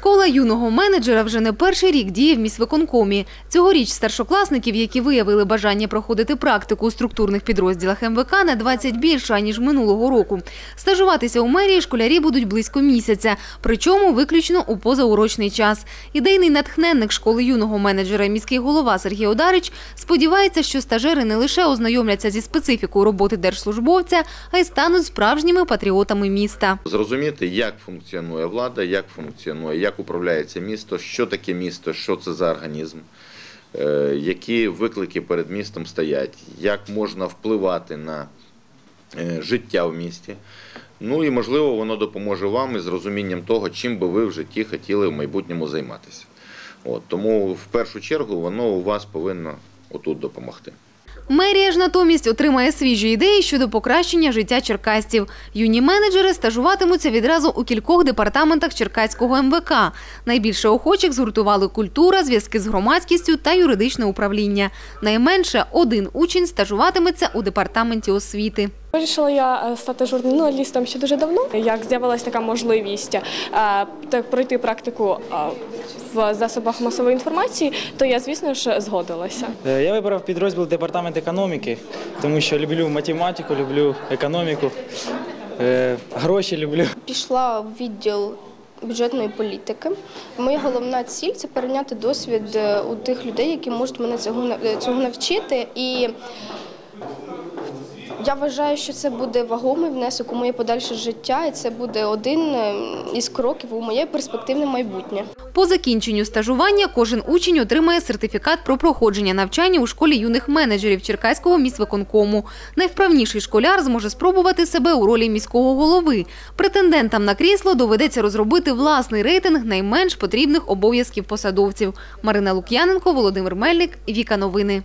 Школа юного менеджера вже не перший рік діє в міськвиконкомі. Цьогоріч старшокласників, які виявили бажання проходити практику у структурних підрозділах МВК, на 20 більше, ніж минулого року. Стажуватися у мерії школярі будуть близько місяця, причому виключно у позаурочний час. Ідейний натхненник школи юного менеджера міський голова Сергій Одарич сподівається, що стажери не лише ознайомляться зі специфікою роботи держслужбовця, а й стануть справжніми патріотами міста. Зрозуміти, як функціонує влада, як функціонує, управляється місто, що таке місто, що це за організм, е, які виклики перед містом стоять, як можна впливати на е, життя в місті. Ну і можливо воно допоможе вам із розумінням того, чим би ви в житті хотіли в майбутньому займатися. От, тому в першу чергу воно у вас повинно отут допомогти. Мерія ж натомість отримає свіжі ідеї щодо покращення життя черкасців. Юні менеджери стажуватимуться відразу у кількох департаментах Черкаського МВК. Найбільше охочих згуртували культура, зв'язки з громадськістю та юридичне управління. Найменше один учень стажуватиметься у департаменті освіти. Вирішила я е, стати журналістом ще дуже давно. Як з'явилася така можливість е, так, пройти практику е, в засобах масової інформації, то я, звісно ж, згодилася. Я вибрав підрозділ департамент економіки, тому що люблю математику, люблю економіку, гроші люблю. пішла в відділ бюджетної політики. Моя головна ціль це перейняти досвід у тих людей, які можуть мене цього цього навчити. І я вважаю, що це буде вагомий внесок у моє подальше життя, і це буде один е, із кроків у моє перспективне майбутнє. По закінченню стажування кожен учень отримає сертифікат про проходження навчання у школі юних менеджерів Черкаського міськвиконкому. Найвправніший школяр зможе спробувати себе у ролі міського голови. Претендентам на крісло доведеться розробити власний рейтинг найменш потрібних обов'язків посадовців. Марина Лук'яненко, Володимир Мельник, Віка Новини.